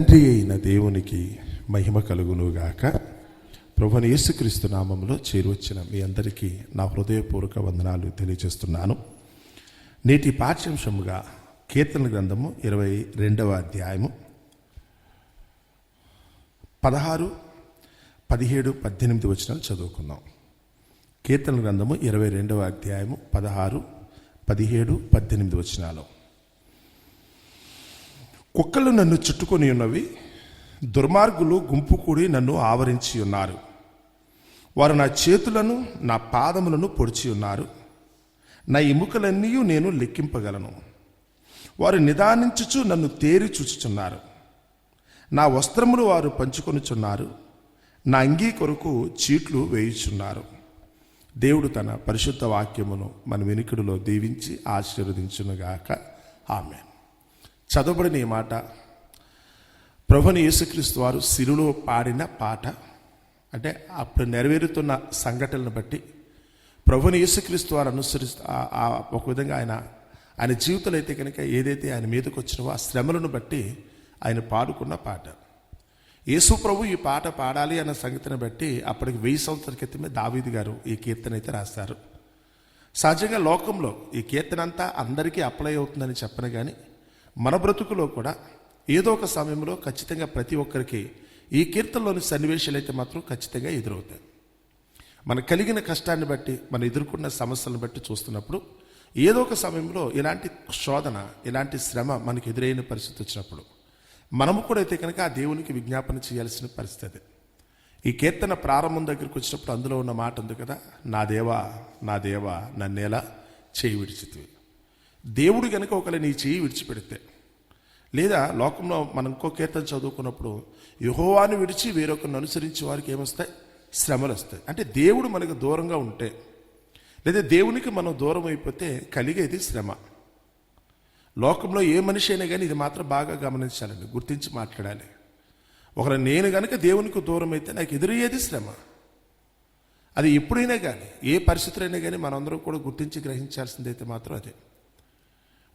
తండ్రి అయిన దేవునికి మహిమ కలుగునుగాక. ప్రభుని యేసుక్రీస్తు నామంలో చేరువచ్చిన మీ అందరికీ నా హృదయపూర్వక వందనాలు తెలియజేస్తున్నాను. నేటి పాఠ్యాంశముగా కీర్తన గ్రంథము ఇరవై రెండవ అధ్యాయము పదహారు పదిహేడు పద్దెనిమిది వచనాలు చదువుకుందాం. కీర్తన గ్రంథము ఇరవై రెండవ అధ్యాయము పదహారు పదిహేడు పద్దెనిమిది వచనాలు. కుక్కలు నన్ను చుట్టుకొని ఉన్నవి దుర్మార్గులు గుంపు కూడి నన్ను ఆవరించి ఉన్నారు. వారు నా చేతులను నా పాదములను పొడిచి ఉన్నారు. నా ఎముకలన్నీ నేను లెక్కింపగలను. వారు నిదానించుచు నన్ను తేరి చూచుచున్నారు. నా వస్త్రములు వారు పంచుకొనుచున్నారు. నా అంగీ కొరకు చీట్లు వేయుచున్నారు. దేవుడు తన పరిశుద్ధ వాక్యమును మన వెనుకడులో దీవించి ఆశీర్వదించునుగాక. ఆమె చదవబడిన ఈ మాట. ప్రభుని యేసుక్రీస్తు వారు సిరులో పాడిన పాట. అంటే అప్పుడు నెరవేరుతున్న సంఘటనలను బట్టి ప్రభుని యేసుక్రీస్తు వారు అనుసరిస్తూ ఒక విధంగా ఆయన ఆయన జీవితంలో అయితే కనుక ఏదైతే ఆయన మీదకి వచ్చినవో ఆ శ్రమలను బట్టి ఆయన పాడుకున్న పాట. యేసు ప్రభు ఈ పాట పాడాలి అన్న సంగతిని బట్టి అప్పటికి వెయ్యి సంవత్సరాల క్రితమే దావీది గారు ఈ కీర్తన అయితే రాశారు. సహజంగా లోకంలో ఈ కీర్తన అంతా అందరికీ అప్లై అవుతుందని చెప్పను కానీ మన బ్రతుకులో కూడా ఏదో ఒక సమయంలో ఖచ్చితంగా ప్రతి ఒక్కరికి ఈ కీర్తనలోని సన్నివేశాలు అయితే మాత్రం ఖచ్చితంగా ఎదురవుతాయి. మనకు కలిగిన కష్టాన్ని బట్టి మనం ఎదుర్కొన్న సమస్యలను బట్టి చూస్తున్నప్పుడు ఏదో ఒక సమయంలో ఇలాంటి శోధన ఇలాంటి శ్రమ మనకు ఎదురైన పరిస్థితి వచ్చినప్పుడు మనము కూడా అయితే కనుక ఆ దేవునికి విజ్ఞాపన చేయాల్సిన పరిస్థితి ఈ కీర్తన ప్రారంభం దగ్గరికి వచ్చినప్పుడు అందులో ఉన్న మాట ఉంది కదా నా దేవా నా దేవా నన్నేలా చేయి విడిచితివి. దేవుడు కనుక ఒకరి నీ చేయి విడిచిపెడితే లేదా లోకంలో మనం ఇంకో కీర్తన చదువుకున్నప్పుడు యహోవాను విడిచి వేరొకరిని అనుసరించి వారికి ఏమొస్తాయి? శ్రమలు వస్తాయి. అంటే దేవుడు మనకు దూరంగా ఉంటే లేదా దేవునికి మనం దూరం అయిపోతే కలిగేది శ్రమ. లోకంలో ఏ మనిషి అయినా కానీ ఇది మాత్రం బాగా గమనించాలండి గుర్తించి మాట్లాడాలి. ఒకరు నేను కనుక దేవునికి దూరం అయితే నాకు ఎదురయ్యేది శ్రమ. అది ఎప్పుడైనా కానీ ఏ పరిస్థితులైనా కానీ మనందరం కూడా గుర్తించి గ్రహించాల్సిందైతే మాత్రం అదే.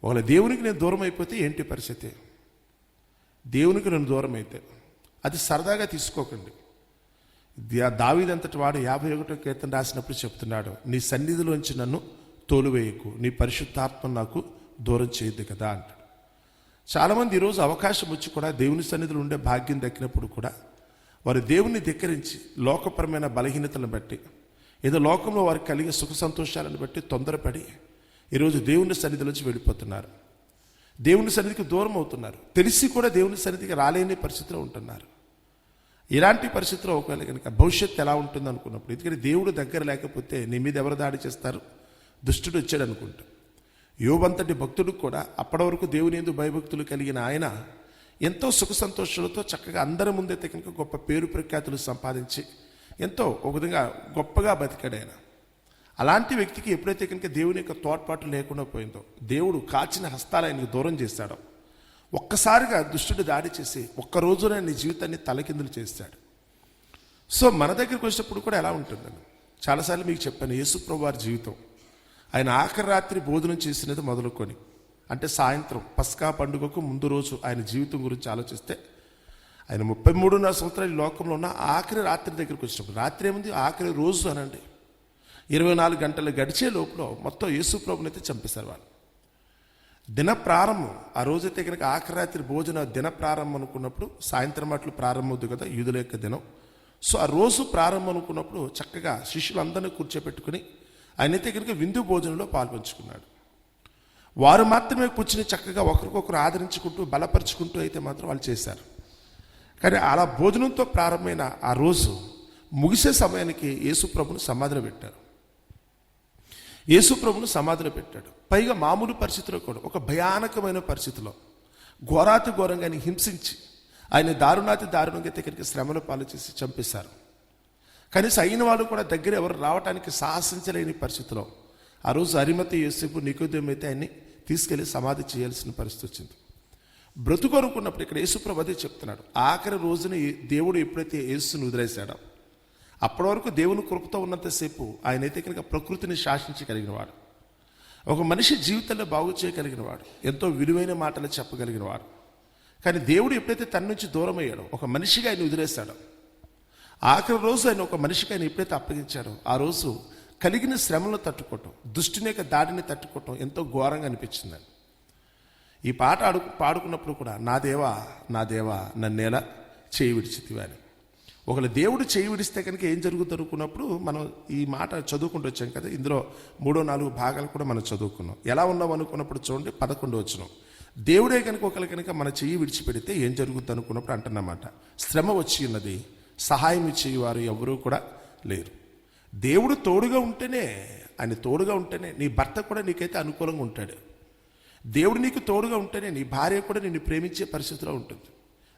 ఒకవేళ దేవునికి నేను దూరం అయిపోతే ఏంటి పరిస్థితి? దేవునికి నేను దూరం అయితే. అది సరదాగా తీసుకోకండి. దావిదంతటి వాడు యాభై ఒకటో కీర్తన రాసినప్పుడు చెప్తున్నాడు నీ సన్నిధిలోంచి నన్ను తోలువేయకు నీ పరిశుద్ధాత్మ నాకు దూరం చేయొద్దు కదా అంటాడు. చాలామంది ఈరోజు అవకాశం వచ్చి కూడా దేవుని సన్నిధిలో ఉండే భాగ్యం దక్కినప్పుడు కూడా వారు దేవుని ధిక్కరించి లోకపరమైన బలహీనతలను బట్టి ఏదో లోకంలో వారికి కలిగే సుఖ సంతోషాలను బట్టి తొందరపడి ఈరోజు దేవుని సన్నిధిలోంచి వెళ్ళిపోతున్నారు. దేవుని సన్నిధికి దూరం అవుతున్నారు. తెలిసి కూడా దేవుని సన్నిధికి రాలేని పరిస్థితిలో ఉంటున్నారు. ఇలాంటి పరిస్థితిలో ఒకవేళ కనుక భవిష్యత్తు ఎలా ఉంటుంది అనుకున్నప్పుడు ఎందుకంటే దేవుడు దగ్గర లేకపోతే నీ మీద ఎవరు దాడి చేస్తారు? దుష్టుడు వచ్చాడు అనుకుంటా. యోబంతటి భక్తుడు కూడా అప్పటి వరకు దేవుని ఎందు భయభక్తులు కలిగిన ఆయన ఎంతో సుఖ సంతోషాలతో చక్కగా అందరి ముందైతే కనుక గొప్ప పేరు ప్రఖ్యాతులు సంపాదించి ఎంతో ఒక విధంగా గొప్పగా బతికాడు ఆయన. అలాంటి వ్యక్తికి ఎప్పుడైతే కనుక దేవుని యొక్క తోడ్పాటు లేకుండా పోయిందో దేవుడు కాచిన హస్తాలు ఆయనకు దూరం చేశాడో ఒక్కసారిగా దుష్టుడు దాడి చేసి ఒక్క రోజున నీ జీవితాన్ని తలకిందులు చేస్తాడు సో మన దగ్గరికి వచ్చినప్పుడు కూడా ఎలా ఉంటుందని చాలాసార్లు మీకు చెప్పాను యేసుప్రభు వారి జీవితం. ఆయన ఆఖరి రాత్రి భోజనం చేసినది మొదలుకొని అంటే సాయంత్రం పస్కా పండుగకు ముందు రోజు ఆయన జీవితం గురించి ఆలోచిస్తే ఆయన ముప్పై మూడున్నర సంవత్సరాలు ఈ లోకంలో ఉన్న ఆఖరి రాత్రి దగ్గరికి వచ్చినప్పుడు రాత్రి ఏముంది? ఆఖరి రోజు అనండి. ఇరవై నాలుగు గంటలు గడిచే లోపల మొత్తం యేసు ప్రభుని అయితే చంపేశారు వాళ్ళు. దిన ప్రారంభం ఆ రోజైతే కనుక ఆఖరాత్రి భోజన దిన ప్రారంభం అనుకున్నప్పుడు సాయంత్రం అట్లు ప్రారంభమవుతుంది కదా యూదుల యొక్క దినం. సో ఆ రోజు ప్రారంభం అనుకున్నప్పుడు చక్కగా శిష్యులందరినీ కూర్చోపెట్టుకుని ఆయనైతే కనుక విందు భోజనంలో పాల్పంచుకున్నాడు. వారు మాత్రమే కూర్చుని చక్కగా ఒకరికొకరు ఆదరించుకుంటూ బలపరుచుకుంటూ అయితే మాత్రం వాళ్ళు చేశారు. కానీ అలా భోజనంతో ప్రారంభమైన ఆ రోజు ముగిసే సమయానికి యేసు ప్రభును సమాధిలో పెట్టారు. యేసుప్రభును సమాధిలో పెట్టాడు. పైగా మామూలు పరిస్థితిలో కూడా ఒక భయానకమైన పరిస్థితిలో ఘోరాతి ఘోరంగా ఆయన హింసించి ఆయన దారుణాతి దారుణంగా అయితే ఇక్కడికి పాలు చేసి చంపేశారు. కనీసం అయిన వాళ్ళు కూడా దగ్గర ఎవరు రావడానికి సాహసించలేని పరిస్థితిలో ఆ రోజు అరిమతి యేసేపు నికోద్యం అయితే ఆయన్ని తీసుకెళ్ళి సమాధి చేయాల్సిన పరిస్థితి వచ్చింది. బ్రతుకొనుకున్నప్పుడు ఇక్కడ యేసుప్రభు అదే చెప్తున్నాడు. ఆఖరి రోజున దేవుడు ఎప్పుడైతే యేసును వదిలేశాడో అప్పటి వరకు దేవుని కృపతో ఉన్నంతసేపు ఆయన అయితే కనుక ప్రకృతిని శాసించగలిగినవాడు. ఒక మనిషి జీవితంలో బాగు చేయగలిగినవాడు. ఎంతో విలువైన మాటలు చెప్పగలిగినవాడు. కానీ దేవుడు ఎప్పుడైతే తన నుంచి దూరం అయ్యాడో ఒక మనిషిగా ఆయన వదిలేశాడో ఆఖరి రోజు ఆయన ఒక మనిషికి ఆయన ఎప్పుడైతే అప్పగించాడో ఆ రోజు కలిగిన శ్రమలను తట్టుకోవటం దుష్టిని యొక్క దాడిని తట్టుకోవటం ఎంతో ఘోరంగా అనిపించిందని ఈ పాట ఆడు పాడుకున్నప్పుడు కూడా నా దేవా నా దేవా నన్నేలా చేయి విడిచితివా అని. ఒకవేళ దేవుడు చేయి విడిస్తే కనుక ఏం జరుగుతుంది అనుకున్నప్పుడు మనం ఈ మాట చదువుకుంటూ వచ్చాం కదా ఇందులో మూడో నాలుగు భాగాలు కూడా మనం చదువుకున్నాం. ఎలా ఉన్నాం అనుకున్నప్పుడు చూడండి పదకొండు వచ్చినాం దేవుడే కనుక ఒకరి కనుక మన చెయ్యి విడిచిపెడితే ఏం జరుగుతుంది అనుకున్నప్పుడు అంటున్నమాట. శ్రమ వచ్చి ఉన్నది సహాయం ఇచ్చేవారు ఎవరూ కూడా లేరు. దేవుడు తోడుగా ఉంటేనే ఆయన తోడుగా ఉంటేనే నీ భర్త కూడా నీకైతే అనుకూలంగా ఉంటాడు. దేవుడు నీకు తోడుగా ఉంటేనే నీ భార్య కూడా నిన్ను ప్రేమించే పరిస్థితిలో ఉంటుంది.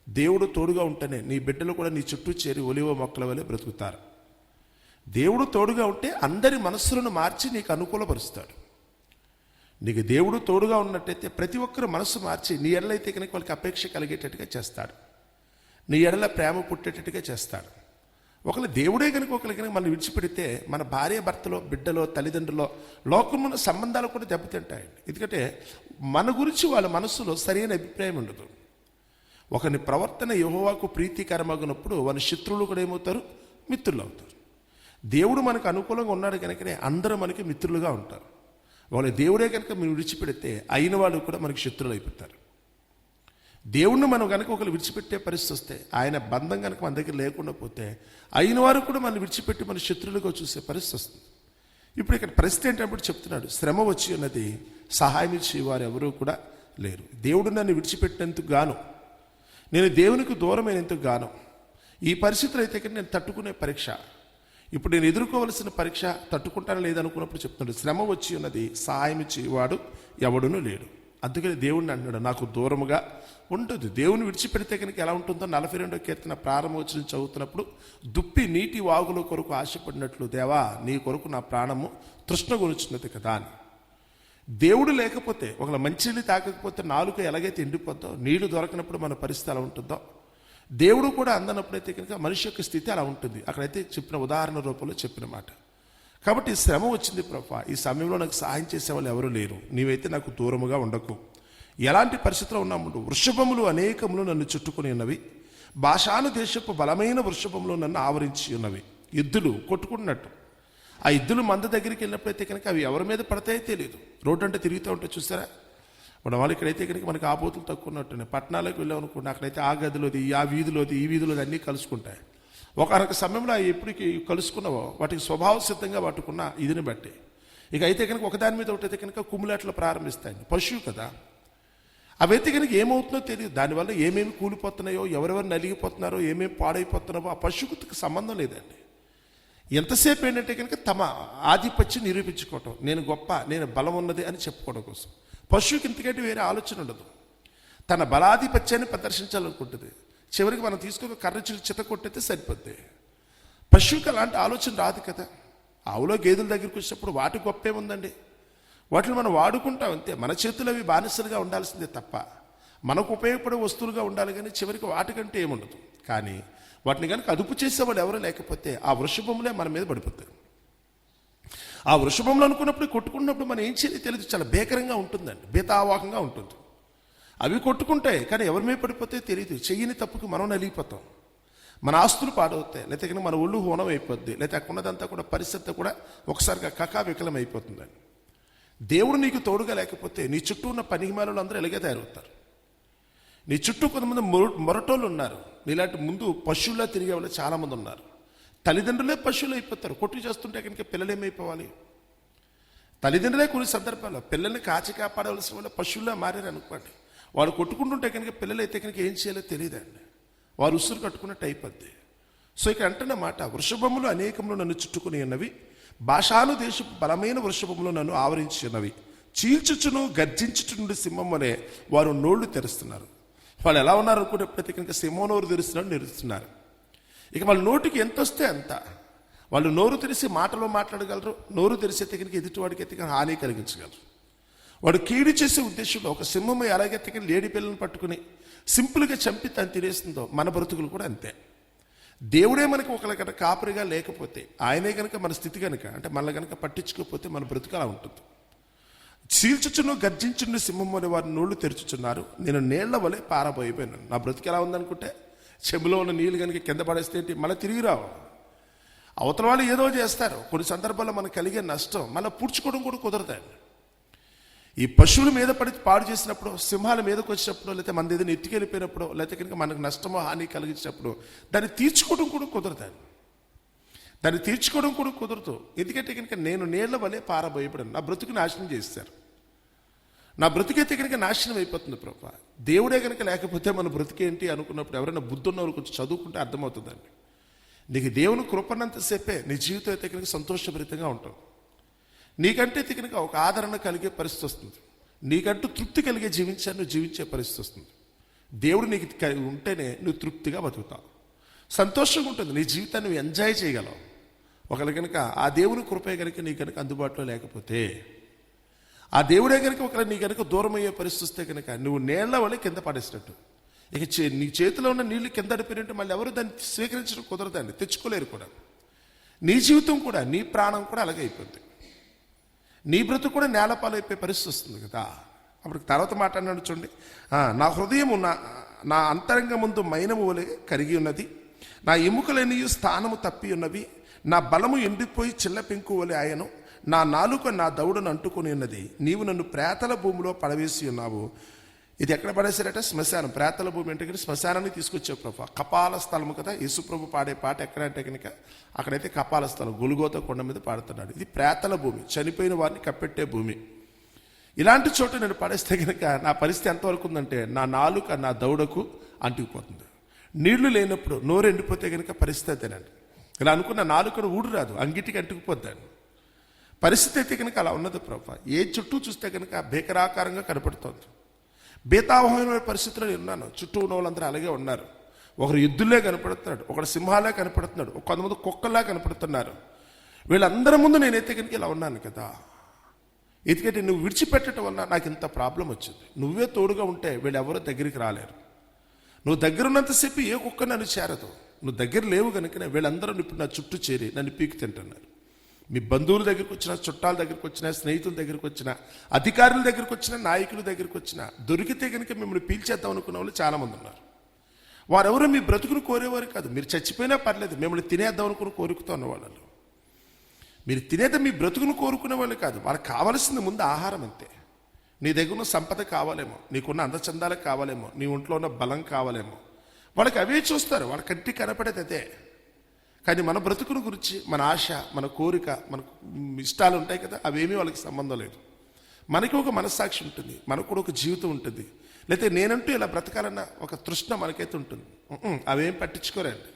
దేవుడు తోడుగా ఉంటేనే నీ బిడ్డలు కూడా నీ చుట్టూ చేరి ఒలివ మొక్కల వలె బ్రతుకుతారు. దేవుడు తోడుగా ఉంటే అందరి మనస్సులను మార్చి నీకు అనుకూలపరుస్తాడు. నీకు దేవుడు తోడుగా ఉన్నట్టయితే ప్రతి ఒక్కరు మనసు మార్చి నీ ఎడలైతే కనుక వాళ్ళకి అపేక్ష కలిగేటట్టుగా చేస్తాడు. నీ ఎడల ప్రేమ పుట్టేటట్టుగా చేస్తాడు. ఒకళ్ళు దేవుడే కనుక ఒకరి కనుక మనం విడిచిపెడితే మన భార్య భర్తలో బిడ్డలో తల్లిదండ్రులో లోకమున్న సంబంధాలు కూడా దెబ్బతింటాయండి. ఎందుకంటే మన గురించి వాళ్ళ మనస్సులో సరైన అభిప్రాయం ఉండదు. ఒకని ప్రవర్తన యహోవాకు ప్రీతికరమగినప్పుడు వాని శత్రువులు కూడా ఏమవుతారు? మిత్రులు అవుతారు. దేవుడు మనకు అనుకూలంగా ఉన్నాడు కనుకనే అందరూ మనకి మిత్రులుగా ఉంటారు. వాళ్ళ దేవుడే కనుక మేము విడిచిపెడితే అయిన వాళ్ళు కూడా మనకి శత్రువులు అయిపోతారు. దేవుణ్ణి మనం కనుక ఒకరు విడిచిపెట్టే పరిస్థితి వస్తే ఆయన బంధం కనుక మన దగ్గర లేకుండా పోతే అయిన వారు కూడా మనం విడిచిపెట్టి మన శత్రువులుగా చూసే పరిస్థితి వస్తుంది. ఇప్పుడు ఇక్కడ పరిస్థితి ఏంటప్పుడు చెప్తున్నాడు శ్రమ వచ్చి ఉన్నది సహాయం ఇచ్చే వారు ఎవరూ కూడా లేరు. దేవుడు నన్ను విడిచిపెట్టినందుకు గాను నేను దేవునికి దూరమైనందుకు గాను. ఈ పరిస్థితులు అయితే కనుక నేను తట్టుకునే పరీక్ష. ఇప్పుడు నేను ఎదుర్కోవలసిన పరీక్ష తట్టుకుంటాను లేదనుకున్నప్పుడు చెప్తున్నాడు శ్రమ వచ్చి ఉన్నది సహాయం ఇచ్చేవాడు ఎవడునూ లేడు. అందుకని దేవుడిని అంటున్నాడు నాకు దూరముగా ఉంటుంది. దేవుని విడిచిపెడితే కనుక ఎలా ఉంటుందో నలభై రెండో కీర్తన ప్రారంభోచనం చదువుతున్నప్పుడు దుప్పి నీటి వాగుల కొరకు ఆశపడినట్లు దేవా నీ కొరకు నా ప్రాణము తృష్ణ గురించినది కదా అని. దేవుడు లేకపోతే ఒకవేళ మంచినీళ్ళు తాకకపోతే నాలుక ఎలాగైతే ఎండిపోద్దో నీళ్ళు దొరకనప్పుడు మన పరిస్థితి అలా ఉంటుందో దేవుడు కూడా అందనప్పుడైతే కనుక మనిషి యొక్క స్థితి అలా ఉంటుంది. అక్కడైతే చెప్పిన ఉదాహరణ రూపంలో చెప్పిన మాట. కాబట్టి శ్రమ వచ్చింది ప్రభా. ఈ సమయంలో నాకు సహాయం చేసే వాళ్ళు ఎవరు లేరు. నీవైతే నాకు దూరముగా ఉండకు. ఎలాంటి పరిస్థితిలో ఉన్నాము వృషభములు అనేకములు నన్ను చుట్టుకుని ఉన్నవి. భాషాను దేశపు బలమైన వృషభములు నన్ను ఆవరించి ఉన్నవి. ఎద్దులు కొట్టుకున్నట్టు ఆ ఎద్దులు మంద దగ్గరికి వెళ్ళినప్పుడైతే కనుక అవి ఎవరి మీద పడతాయో తెలియదు రోడ్డు అంటే తిరుగుతూ ఉంటే చూసారా? మన వాళ్ళు ఇక్కడైతే కనుక మనకి ఆపోతులు తక్కువ ఉన్నట్టున్నాయి. పట్టణాలకు వెళ్ళాం అనుకోండి అక్కడైతే ఆ గదిలోది ఆ వీధిలోది ఈ వీధిలోది అన్నీ కలుసుకుంటాయి. ఒకనొక సమయంలో అవి ఎప్పటికి కలుసుకున్నావో వాటికి స్వభావ సిద్ధంగా పట్టుకున్న ఇదిని బట్టి. ఇక అయితే కనుక ఒకదాని మీద ఒకటి అయితే కనుక కుమ్ములాట్లు ప్రారంభిస్తాయి పశువు కదా. అవైతే కనుక ఏమవుతుందో తెలియదు దానివల్ల ఏమేమి కూలిపోతున్నాయో ఎవరెవరు నలిగిపోతున్నారో ఏమేమి పాడైపోతున్నావో ఆ పశువుకి సంబంధం లేదండి. ఎంతసేపు ఏంటంటే కనుక తమ ఆధిపత్యం నిరూపించుకోవటం నేను గొప్ప నేను బలం ఉన్నది అని చెప్పుకోవడం కోసం. పశువుకి ఇంతకంటే వేరే ఆలోచన ఉండదు. తన బలాధిపత్యాన్ని ప్రదర్శించాలనుకుంటుంది. చివరికి మనం తీసుకుని కర్ర చిత కొట్టితే సరిపోద్ది. పశువుకి అలాంటి ఆలోచన రాదు కదా. ఆవులో గేదెల దగ్గరికి వచ్చినప్పుడు వాటి గొప్పే ఉందండి. వాటిని మనం వాడుకుంటాం అంతే. మన చేతులు అవి బానిసలుగా ఉండాల్సిందే తప్ప. మనకు ఉపయోగపడే వస్తువులుగా ఉండాలి కానీ చివరికి వాటికంటే ఏముండదు. కానీ వాటిని కనుక అదుపు చేసేవాడు ఎవరు లేకపోతే ఆ వృషభములే మన మీద పడిపోతారు. ఆ వృషభంలో అనుకున్నప్పుడు కొట్టుకున్నప్పుడు మనం ఏం చేయాలి తెలియదు. చాలా భీకరంగా ఉంటుందండి. బీతావాహంగా ఉంటుంది. అవి కొట్టుకుంటాయి కానీ ఎవరి మీద పడిపోతే తెలియదు. చెయ్యని తప్పుకి మనం నలిగిపోతాం. మన ఆస్తులు పాడవుతాయి. లేకపోతే మన ఒళ్ళు హోనం అయిపోద్ది. లేకపోతే అక్కడ ఉన్నదంతా కూడా పరిస్థితి కూడా ఒకసారిగా కకావికలం అయిపోతుందండి. దేవుడు నీకు తోడుగా లేకపోతే నీ చుట్టూ ఉన్న పనిహిమాలలో అందరూ ఎలాగే తయారవుతారు. నీ చుట్టూ కొంతమంది మొరటోళ్ళు ఉన్నారు. నీలాంటి ముందు పశువులా తిరిగే వాళ్ళు చాలామంది ఉన్నారు. తల్లిదండ్రులే పశువులు అయిపోతారు. కొట్టు చేస్తుంటే కనుక పిల్లలు ఏమైపోవాలి తల్లిదండ్రులే కొన్ని సందర్భాల్లో పిల్లల్ని కాచి కాపాడవలసిన వాళ్ళు పశువులా మారారు అనుకోండి. వాడు కొట్టుకుంటుంటే కనుక పిల్లలు అయితే కనుక ఏం చేయాలో తెలియదండి. వారు ఉసురు కట్టుకున్నట్టు అయిపోద్ది. సో ఇక్కడ అంటున్న మాట వృషభములు అనేకములు నన్ను చుట్టుకుని ఉన్నవి. భాషాను దేశపు బలమైన వృషభములు నన్ను ఆవరించి ఉన్నవి. చీల్చుచును గర్జించుచు నుండి సింహం అనే వారు నోళ్ళు తెరుస్తున్నారు. వాళ్ళు ఎలా ఉన్నారు అనుకునేప్పుడైతే కనుక సింహనోరు తెరుస్తున్నారు నిరుస్తున్నారు. ఇక వాళ్ళ నోటికి ఎంత వస్తే అంత. వాళ్ళు నోరు తెరిసి మాటలో మాట్లాడగలరు నోరు తెరిసే కనుక ఎదుటివాడికి ఎత్తిక హాని కలిగించగలరు. వాడు కీడు చేసే ఉద్దేశంలో ఒక సింహం ఎలాగైతే లేడి పిల్లలను పట్టుకుని సింపుల్గా చంపి తను తినేస్తుందో మన బ్రతుకులు కూడా అంతే. దేవుడే మనకు ఒకళ్ళ కనుక కాపరిగా లేకపోతే ఆయనే కనుక మన స్థితి కనుక అంటే మనల్ని కనుక పట్టించుకోకపోతే మన బ్రతుకు అలా ఉంటుంది. చీల్చుచును గర్జించును సింహం అనే వారి నోళ్ళు తెరుచుచున్నారు. నేను నీళ్ళ వలె పారబోయిపోయాను. నా బ్రతికి ఎలా ఉందనుకుంటే చెబులో ఉన్న నీళ్ళు కనుక కింద పడేస్తే మళ్ళీ తిరిగి రావు. అవతల వాళ్ళు ఏదో చేస్తారు. కొన్ని సందర్భాల్లో మనకు కలిగే నష్టం మళ్ళీ పూడ్చుకోవడం కూడా కుదరదండి. ఈ పశువుల మీద పడి పాడు చేసినప్పుడు సింహాల మీదకి వచ్చినప్పుడు లేకపోతే మన ఏదైనా ఎత్తుకెళ్ళిపోయినప్పుడు లేకపోతే కనుక మనకు నష్టమో హాని కలిగించినప్పుడు దాన్ని తీర్చుకోవడం కూడా కుదరదండి. దాన్ని తీర్చుకోవడం కూడా కుదరదు. ఎందుకంటే కనుక నేను నీళ్ళ వలె పారబోయబడను నా బ్రతుకు నాశనం చేస్తారు నా బ్రతికైతే కనుక నాశనం అయిపోతుంది ప్రభా. దేవుడే కనుక లేకపోతే మన బ్రతికేంటి అనుకున్నప్పుడు ఎవరైనా బుద్ధున్నవారు కొంచెం చదువుకుంటే అర్థమవుతుందండి. నీకు దేవుని కృపన్నంతసేపే నీ జీవితం అయితే కనుక సంతోషభరితంగా ఉంటావు నీకంటే అయితే కనుక ఒక ఆదరణ కలిగే పరిస్థితి వస్తుంది. నీకంటూ తృప్తి కలిగే జీవించాను నువ్వు జీవించే పరిస్థితి వస్తుంది. దేవుడు నీకు ఉంటేనే నువ్వు తృప్తిగా బతుకుతావు. సంతోషంగా ఉంటుంది. నీ జీవితాన్ని నువ్వు ఎంజాయ్ చేయగలవు. ఒకవేళ కనుక ఆ దేవుని కృపే కనుక నీ కనుక అందుబాటులో లేకపోతే ఆ దేవుడే కనుక ఒకవేళ నీ కనుక దూరం అయ్యే పరిస్థితి వస్తే కనుక నువ్వు నీళ్ళ వల్ల కింద పడేసినట్టు. ఇక చే- నీ చేతిలో ఉన్న నీళ్ళు కింద అడిపోయినట్టు మళ్ళీ ఎవరు దాన్ని స్వీకరించడం కుదరదండి. తెచ్చుకోలేరు కూడా. నీ జీవితం కూడా నీ ప్రాణం కూడా అలాగే అయిపోతుంది నీ బ్రతుకు కూడా నేలపాలైపోయే పరిస్థితి వస్తుంది కదా. అప్పుడు తర్వాత మాట్లాడినాడు చూడండి. నా హృదయం నా నా అంతరంగ ముందు మైనము వలె కరిగి ఉన్నది. నా ఎముకలనియు స్థానము తప్పి ఉన్నవి నా బలము ఎండిపోయి చిల్ల పెంకు వలె ఆయను. నా నాలుక నా దౌడను అంటుకొని ఉన్నది. నీవు నన్ను ప్రేతల భూమిలో పడవేసి ఉన్నావు. ఇది ఎక్కడ పడేశారట? శ్మశానం. ప్రేతల భూమి అంటే కనుక శ్మశానాన్ని తీసుకొచ్చావు ప్రభు. కపాల స్థలము కదా. యేసుప్రభు పాడే పాట ఎక్కడ అంటే కనుక అక్కడైతే కపాల స్థలం గులుగోత కొండ మీద పాడుతున్నాడు. ఇది ప్రేతల భూమి. చనిపోయిన వారిని కప్పెట్టే భూమి. ఇలాంటి చోట నేను పడేస్తే కనుక నా పరిస్థితి ఎంతవరకు ఉందంటే నా నాలుక నా దౌడకు అంటుకుపోతుంది. నీళ్ళు లేనప్పుడు నోరు ఎండిపోతే కనుక పరిస్థితి అదేనండి. ఇలా అనుకున్న నాలుకను ఊడు రాదు అంగిటికి అంటుకుపోద్దాను. పరిస్థితి అయితే కనుక అలా ఉన్నది ప్రభా. ఏ చుట్టూ చూస్తే కనుక భీకరాకారంగా కనపడుతోంది. బేతావహమైన పరిస్థితిలో ఉన్నాను. చుట్టూ ఉన్న వాళ్ళందరూ అలాగే ఉన్నారు. ఒకరు ఎద్దులే కనపడుతున్నాడు ఒకడు సింహాలే కనపడుతున్నాడు ఒక కొంతమంది కుక్కలా కనపడుతున్నారు. వీళ్ళందరి ముందు నేనైతే కనుక ఇలా ఉన్నాను కదా. ఎందుకంటే నువ్వు విడిచిపెట్టడం వల్ల నాకు ఇంత ప్రాబ్లం వచ్చింది. నువ్వే తోడుగా ఉంటే వీళ్ళు ఎవరో దగ్గరికి రాలేరు. నువ్వు దగ్గర ఉన్నంతసేపు ఏ కుక్క నన్ను చేరదు. నువ్వు దగ్గర లేవు కనుక వీళ్ళందరూ ఇప్పుడు నా చుట్టూ చేరి నన్ను పీకి తింటున్నారు. మీ బంధువుల దగ్గరికి వచ్చిన చుట్టాల దగ్గరికి వచ్చిన స్నేహితుల దగ్గరికి వచ్చిన అధికారుల దగ్గరికి వచ్చిన నాయకుల దగ్గరికి వచ్చిన దొరికితే కనుక మిమ్మల్ని పీల్చేద్దాం అనుకున్న వాళ్ళు చాలామంది ఉన్నారు. వారెవరూ మీ బ్రతుకును కోరేవారు కాదు. మీరు చచ్చిపోయినా పర్లేదు మిమ్మల్ని తినేద్దాం అనుకుని కోరుకుతూ వాళ్ళు మీరు తినేది మీ బ్రతుకును కోరుకునే వాళ్ళు కాదు. వాళ్ళకి కావాల్సింది ముందు ఆహారం అంతే. నీ దగ్గర ఉన్న సంపద కావాలేమో నీకున్న అందచందాలకు కావాలేమో నీ ఒంట్లో ఉన్న బలం కావాలేమో. వాళ్ళకి అవే చూస్తారు వాళ్ళ కంటి కనపడేది అదే. కానీ మన బ్రతుకును గురించి మన ఆశ మన కోరిక మన ఇష్టాలు ఉంటాయి కదా అవేమీ వాళ్ళకి సంబంధం లేదు. మనకి ఒక మనస్సాక్షి ఉంటుంది మనకు కూడా ఒక జీవితం ఉంటుంది. లేకపోతే నేనంటూ ఇలా బ్రతకాలన్న ఒక తృష్ణ మనకైతే ఉంటుంది. అవేం పట్టించుకోరండి.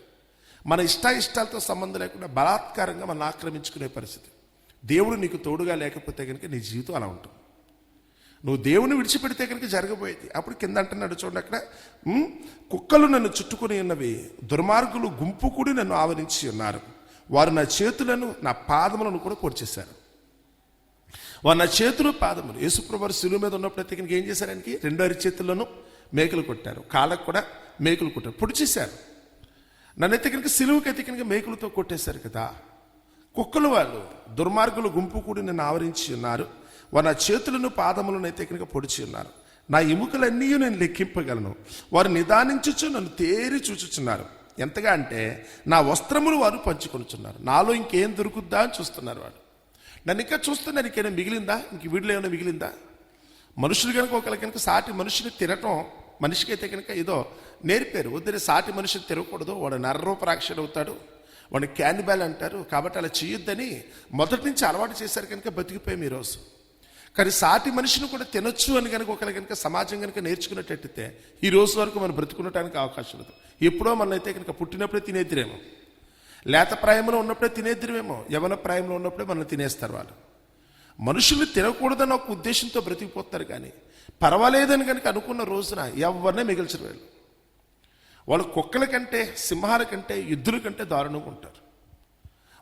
మన ఇష్ట ఇష్టాలతో సంబంధం లేకుండా బలాత్కారంగా మనం ఆక్రమించుకునే పరిస్థితి. దేవుడు నీకు తోడుగా లేకపోతే కనుక నీ జీవితం అలా ఉంటుంది. నువ్వు దేవుని విడిచిపెడితే కనుక జరగబోయేది. అప్పుడు కింద అంటున్నాడు చూడండి అక్కడ. కుక్కలు నన్ను చుట్టుకొని ఉన్నవి దుర్మార్గులు గుంపు కూడి నన్ను ఆవరించి ఉన్నారు. వారు నా చేతులను నా పాదములను కూడా పొడిచేశారు వారు నా చేతులు పాదములు. యేసుప్రభారు శిలువ మీద ఉన్నప్పుడైతే కనుక ఏం చేశారు ఆయనకి? రెండో అరి చేతుల్లోనూ కొట్టారు. కాళ్ళకు కూడా మేకలు కొట్టారు. పొడిచేశారు నన్నైతే కనుక సిలువుకైతే కనుక మేకులతో కొట్టేశారు కదా. కుక్కలు వాళ్ళు దుర్మార్గులు గుంపు కూడి నన్ను ఆవరించి ఉన్నారు. వారు నా చేతులను పాదములను అయితే కనుక పొడిచి ఉన్నారు. నా ఎముకలన్నీ నేను లెక్కింపగలను. వారు నిదానించుచు నన్ను తేరి చూచుచున్నారు. ఎంతగా అంటే నా వస్త్రములు వారు పంచుకొనుచున్నారు. నాలో ఇంకేం దొరుకుద్దా అని చూస్తున్నారు వాడు నన్ను ఇంకా చూస్తున్నారు ఇంకేమైనా మిగిలిందా? ఇంక వీడిలో ఏమైనా మిగిలిందా? మనుషులు కనుక ఒకరి కనుక సాటి మనిషిని తినటం మనిషికి అయితే కనుక ఏదో నేర్పారు. వద్దని సాటి మనిషిని తిరగకూడదు వాడు నరరూపరాక్షడు అవుతాడు. వాడిని క్యానిబాల్ అంటారు. కాబట్టి అలా చేయొద్దని మొదటి నుంచి అలవాటు చేశారు కనుక బతికిపోయాం ఈరోజు. కానీ సాటి మనిషిని కూడా తినొచ్చు అని కనుక ఒకరి కనుక సమాజం కనుక నేర్చుకున్నట్టయితే ఈ రోజు వరకు మనం బ్రతుకునటానికి అవకాశం లేదు. ఎప్పుడో మనైతే అయితే కనుక పుట్టినప్పుడే తినేద్దిరేమో. లేత ప్రాయంలో ఉన్నప్పుడే తినేద్దిరేమో. యవన ప్రాయంలో ఉన్నప్పుడే మనం తినేస్తారు వాళ్ళు. మనుషులు తినకూడదని ఒక ఉద్దేశంతో బ్రతికిపోతారు కానీ పర్వాలేదని కనుక అనుకున్న రోజున ఎవరినే మిగిల్చరు వాళ్ళు. వాళ్ళు కుక్కల కంటే సింహాల కంటే ఎద్దుల కంటే దారుణంగా ఉంటారు.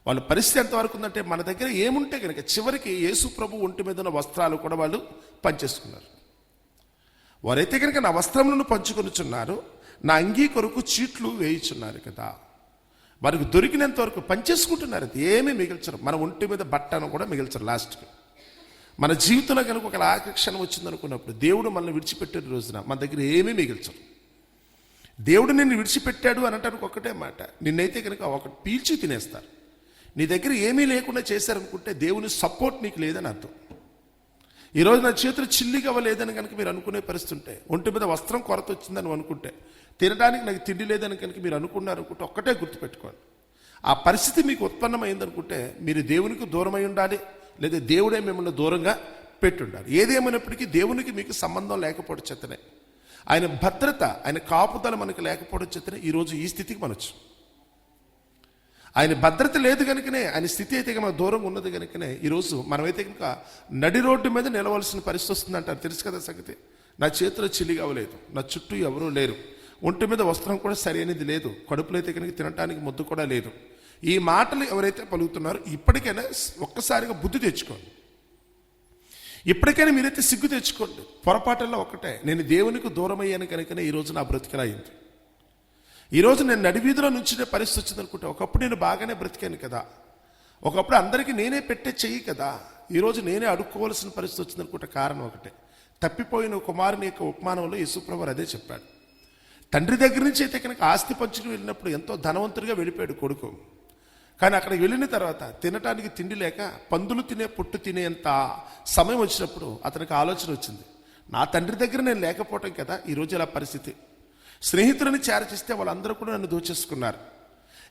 వాళ్ళ పరిస్థితి ఎంతవరకు ఉందంటే మన దగ్గర ఏముంటే కనుక చివరికి యేసు ప్రభు ఒంటి మీద ఉన్న వస్త్రాలు కూడా వాళ్ళు పంచేసుకున్నారు. వారైతే కనుక నా వస్త్రములను పంచుకొనుచున్నారు నా అంగీ కొరకు చీట్లు వేయిచున్నారు కదా. వారికి దొరికినంత వరకు పంచేసుకుంటున్నారు అది ఏమీ మిగిల్చరు. మన ఒంటి మీద బట్టను కూడా మిగిల్చరు లాస్ట్కి మన జీవితంలో కనుక ఒక ఆకర్షణ వచ్చిందనుకున్నప్పుడు దేవుడు మనల్ని విడిచిపెట్టే రోజున మన దగ్గర ఏమీ మిగిల్చరు. దేవుడు నిన్ను విడిచిపెట్టాడు అనటానికి ఒక్కటే మాట. నిన్నైతే కనుక ఒకటి పీల్చి తినేస్తారు. నీ దగ్గర ఏమీ లేకుండా చేశారనుకుంటే దేవుని సపోర్ట్ నీకు లేదని అర్థం. ఈరోజు నా చేతులు చిల్లిగవ్వలేదని కనుక మీరు అనుకునే పరిస్థితి ఉంటే ఒంటి మీద వస్త్రం కొరత వచ్చిందని అనుకుంటే తినడానికి నాకు తిండి లేదని కనుక మీరు అనుకున్నారు అనుకుంటే ఒక్కటే గుర్తుపెట్టుకోండి ఆ పరిస్థితి మీకు ఉత్పన్నమైందనుకుంటే మీరు దేవునికి దూరమై ఉండాలి లేదా దేవుడే మిమ్మల్ని దూరంగా పెట్టి ఉండాలి ఏదేమైనప్పటికీ దేవునికి మీకు సంబంధం లేకపోవడం చేతనే. ఆయన భద్రత ఆయన కాపుదల మనకు లేకపోవడం చేతనే ఈరోజు ఈ స్థితికి మనొచ్చు. ఆయన భద్రత లేదు కనుకనే ఆయన స్థితి అయితే మన దూరంగా ఉన్నది కనుకనే ఈరోజు మనమైతే కనుక నడి రోడ్డు మీద నిలవలసిన పరిస్థితి వస్తుంది అంటారు తెలుసు కదా సంగతి. నా చేతిలో చిల్లి కావలేదు నా చుట్టూ ఎవరూ లేరు. ఒంటి మీద వస్త్రం కూడా సరైనది లేదు. కడుపులో అయితే కనుక తినటానికి ముద్దు కూడా లేదు. ఈ మాటలు ఎవరైతే పలుకుతున్నారో ఇప్పటికైనా ఒక్కసారిగా బుద్ధి తెచ్చుకోండి. ఇప్పటికైనా మీరైతే సిగ్గు తెచ్చుకోండి. పొరపాటుల్లో ఒకటే నేను దేవునికి దూరమయ్యాను కనుకనే ఈరోజు నా బ్రతికలా అయింది ఈరోజు నేను నడివీధిలో నుంచిన పరిస్థితి వచ్చింది అనుకుంటే. ఒకప్పుడు నేను బాగానే బ్రతికాను కదా. ఒకప్పుడు అందరికీ నేనే పెట్టే చెయ్యి కదా. ఈరోజు నేనే అడుక్కోవలసిన పరిస్థితి వచ్చింది అనుకుంటే. కారణం ఒకటే. తప్పిపోయిన కుమారుని యొక్క ఉపమానంలో యేసుప్రభు అదే చెప్పాడు. తండ్రి దగ్గర నుంచి అయితే కనుక ఆస్తి పంచుకు వెళ్ళినప్పుడు ఎంతో ధనవంతుడిగా వెళ్ళిపోయాడు కొడుకు. కానీ అక్కడికి వెళ్ళిన తర్వాత తినటానికి తిండి లేక పందులు తినే పొట్టు తినేంత సమయం వచ్చినప్పుడు అతనికి ఆలోచన వచ్చింది. నా తండ్రి దగ్గర నేను లేకపోవటం కదా ఈరోజు ఇలా పరిస్థితి? స్నేహితులని చేరచిస్తే వాళ్ళందరూ కూడా నన్ను దోచేసుకున్నారు.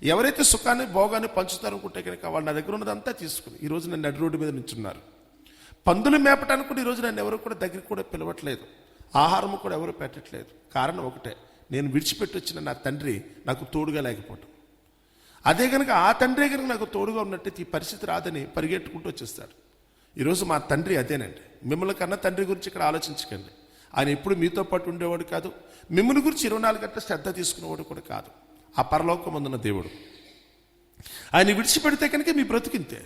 ఎవరైతే సుఖాన్ని భోగాన్ని పంచుతారనుకుంటే కనుక వాళ్ళ నా దగ్గర ఉన్నదంతా తీసుకుని ఈరోజు నన్ను నడి రోడ్డు మీద నించున్నారు. పందులు మేపటానికి కూడా ఈరోజు నన్ను ఎవరు కూడా దగ్గరికి కూడా పిలవట్లేదు. ఆహారం కూడా ఎవరు పెట్టట్లేదు. కారణం ఒకటే నేను విడిచిపెట్టి వచ్చిన నా తండ్రి నాకు తోడుగా లేకపోవటం. అదే కనుక ఆ తండ్రి కనుక నాకు తోడుగా ఉన్నట్టయితే ఈ పరిస్థితి రాదని పరిగెట్టుకుంటూ వచ్చేస్తాడు. ఈరోజు మా తండ్రి అదేనండి. మిమ్మల్ని కన్నా తండ్రి గురించి ఇక్కడ ఆలోచించకండి. ఆయన ఎప్పుడు మీతో పాటు ఉండేవాడు కాదు. మిమ్మల్ని గురించి ఇరవై నాలుగు గంటల శ్రద్ధ తీసుకునేవాడు కూడా కాదు. ఆ పరలోకం అందున్న దేవుడు. ఆయన విడిచిపెడితే కనుక మీ బ్రతికింతే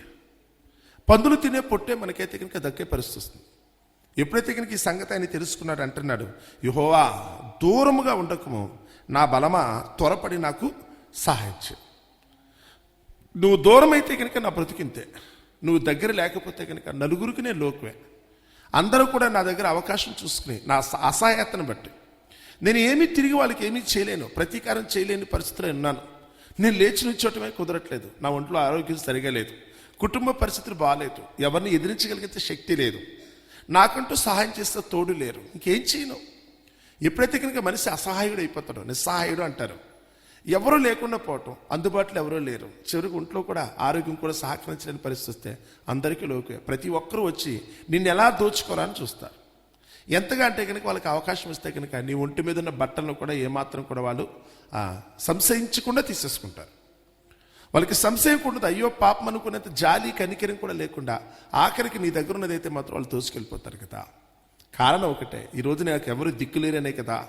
పందులు తినే పొట్టే మనకైతే కనుక దక్కే పరిస్థితి వస్తుంది. ఎప్పుడైతే కనుక ఈ సంగతి ఆయన తెలుసుకున్నాడు అంటున్నాడు యుహోవా దూరముగా ఉండకము. నా బలమా త్వరపడి నాకు సహాయించు నువ్వు దూరం అయితే కనుక నా బ్రతికింతే నువ్వు దగ్గర లేకపోతే కనుక నలుగురికి నేను లోకువే. అందరూ కూడా నా దగ్గర అవకాశం చూసుకుని నా స- అసహాయతను బట్టి. నేను ఏమీ తిరిగి వాళ్ళకి ఏమీ చేయలేను ప్రతీకారం చేయలేని పరిస్థితిలో ఉన్నాను. నేను లేచి నుంచోటమే కుదరట్లేదు నా ఒంట్లో ఆరోగ్యం సరిగా లేదు కుటుంబ పరిస్థితులు బాగాలేదు ఎవరిని ఎదిరించగలిగితే శక్తి లేదు. నాకంటూ సహాయం చేస్తే తోడు లేరు ఇంకేం చేయను? ఎప్పుడైతే కనుక మనిషి అసహాయుడు అయిపోతాడో నిస్సహాయుడు అంటారు. ఎవరూ లేకుండా పోవటం. అందుబాటులో ఎవరూ లేరు. చివరికి ఒంట్లో కూడా ఆరోగ్యం కూడా సహకరించలేని పరిస్థితి వస్తే అందరికీ లోకే. ప్రతి ఒక్కరూ వచ్చి నిన్ను ఎలా దోచుకోరాని చూస్తారు. ఎంతగా అంటే కనుక వాళ్ళకి అవకాశం ఇస్తే కనుక నీ ఒంటి మీద ఉన్న బట్టలను కూడా ఏమాత్రం కూడా వాళ్ళు సంశయించకుండా తీసేసుకుంటారు. వాళ్ళకి సంశయం ఉండదు. అయ్యో పాపం అనుకునేంత జాలి కనికరం కూడా లేకుండా ఆఖరికి నీ దగ్గర ఉన్నదైతే మాత్రం వాళ్ళు దోచుకెళ్ళిపోతారు కదా. కారణం ఒకటే. ఈరోజు నాకు ఎవరు దిక్కులేరనే కదా.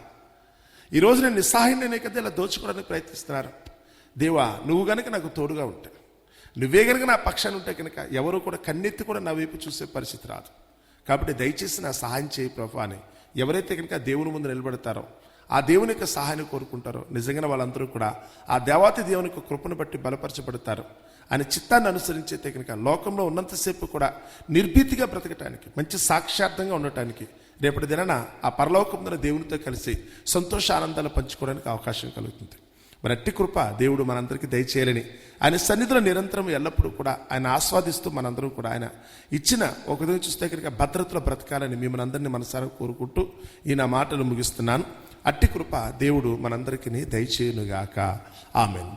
ఈరోజు నేను నిస్సహాయనే కదా ఇలా దోచుకోవడానికి ప్రయత్నిస్తున్నారు దేవా నువ్వు గనక నాకు తోడుగా ఉంటే నువ్వే గనుక నా పక్షాన్ని ఉంటే కనుక ఎవరు కూడా కన్నెత్తి కూడా నా వైపు చూసే పరిస్థితి రాదు. కాబట్టి దయచేసి నా సహాయం చేయి ప్రభా అని ఎవరైతే కనుక దేవుని ముందు నిలబడతారో ఆ దేవుని యొక్క సహాయాన్ని కోరుకుంటారో నిజంగా వాళ్ళందరూ కూడా ఆ దేవాతి దేవుని యొక్క కృపను బట్టి బలపరచబడతారు ఆయన చిత్తాన్ని అనుసరించే కనుక లోకంలో ఉన్నంతసేపు కూడా నిర్భీతిగా బ్రతకటానికి మంచి సాక్షార్థంగా ఉండటానికి రేపటి దినాన ఆ పరలోకంలో దేవునితో కలిసి సంతోష ఆనందాలు పంచుకోవడానికి అవకాశం కలుగుతుంది. మరి అట్టి కృప దేవుడు మనందరికీ దయచేయాలని ఆయన సన్నిధిలో నిరంతరం ఎల్లప్పుడూ కూడా ఆయన ఆస్వాదిస్తూ మనందరం కూడా ఆయన ఇచ్చిన ఒక విధంగా చూస్తే కనుక భద్రతలో బ్రతకాలని మిమ్మల్ని అందరినీ మనసారా కోరుకుంటూ ఈ నా మాటలు ముగిస్తున్నాను. అట్టి కృప దేవుడు మనందరికీ దయచేయునుగాక. ఆమెన్.